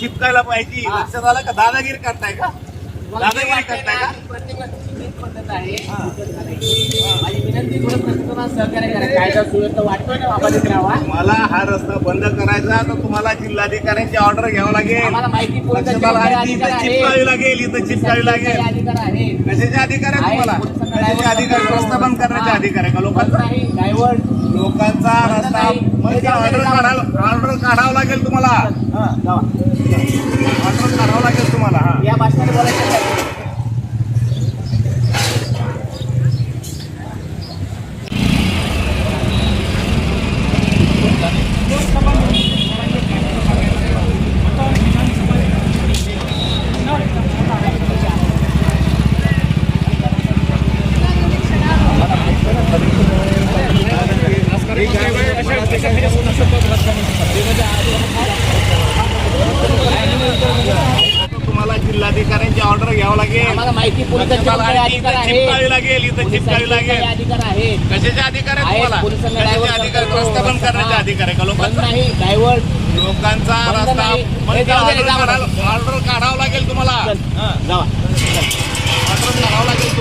चिपकायला पाहिजे. लक्षात आलं का? दादागिरी करताय का? दादागिरी करताय का? प्रत्येक वेळेस पद्धत आहे. माझी विनंती थोडं प्रत्येकाला सहकार्य करा. कायदा सुव्यवस्था वाटतोय ना बाबा राहावा मला हा रस्ता बंद करायचा तर तुम्हाला जिल्हाधिकाऱ्यांची ऑर्डर घ्यावं लागेल. आम्हाला माहिती लक्षात आलं? इथं चिपकावी. लागेल इथं चिपकावी लागेल. अधिकार आहे कशाचे अधिकार आहे तुम्हाला कशाचे अधिकार. रस्ता बंद करण्याचे. अधिकार आहे का लोकांचा? नाही डायव्हर्ट लोकांचा रस्ता. म्हणजे ऑर्डर काढावं ऑर्डर काढावं लागेल तुम्हाला. तुम्हाला हा या बोलायचं? तुम्हाला जिल्हाधिकाऱ्यांची ऑर्डर घ्यावं लागेल आम्हाला माहिती पोलिसांचे लक्षात वगैरे आलं? अधिकार इथं आहे चिपकावी लागेल इथं चिपकावी पोलिसांचे लागेल काही अधिकार आहेत कशाचे अधिकार आहे आहेत, तुम्हाला पोलिसांना कशाचे डायव्हर्ट अधिकार करतो. रस्ता बंद करण्याचे हा. अधिकार आहे का बंद लोकांचा नाही डायव्हर्ट लोकांचा बंद रस्ता नाही. हे जाऊ दे, ऑर्डर जाऊ दे. काढावं ऑर्डर काढावं लागेल तुम्हाला जावा ऑर्डर काढावं लागेल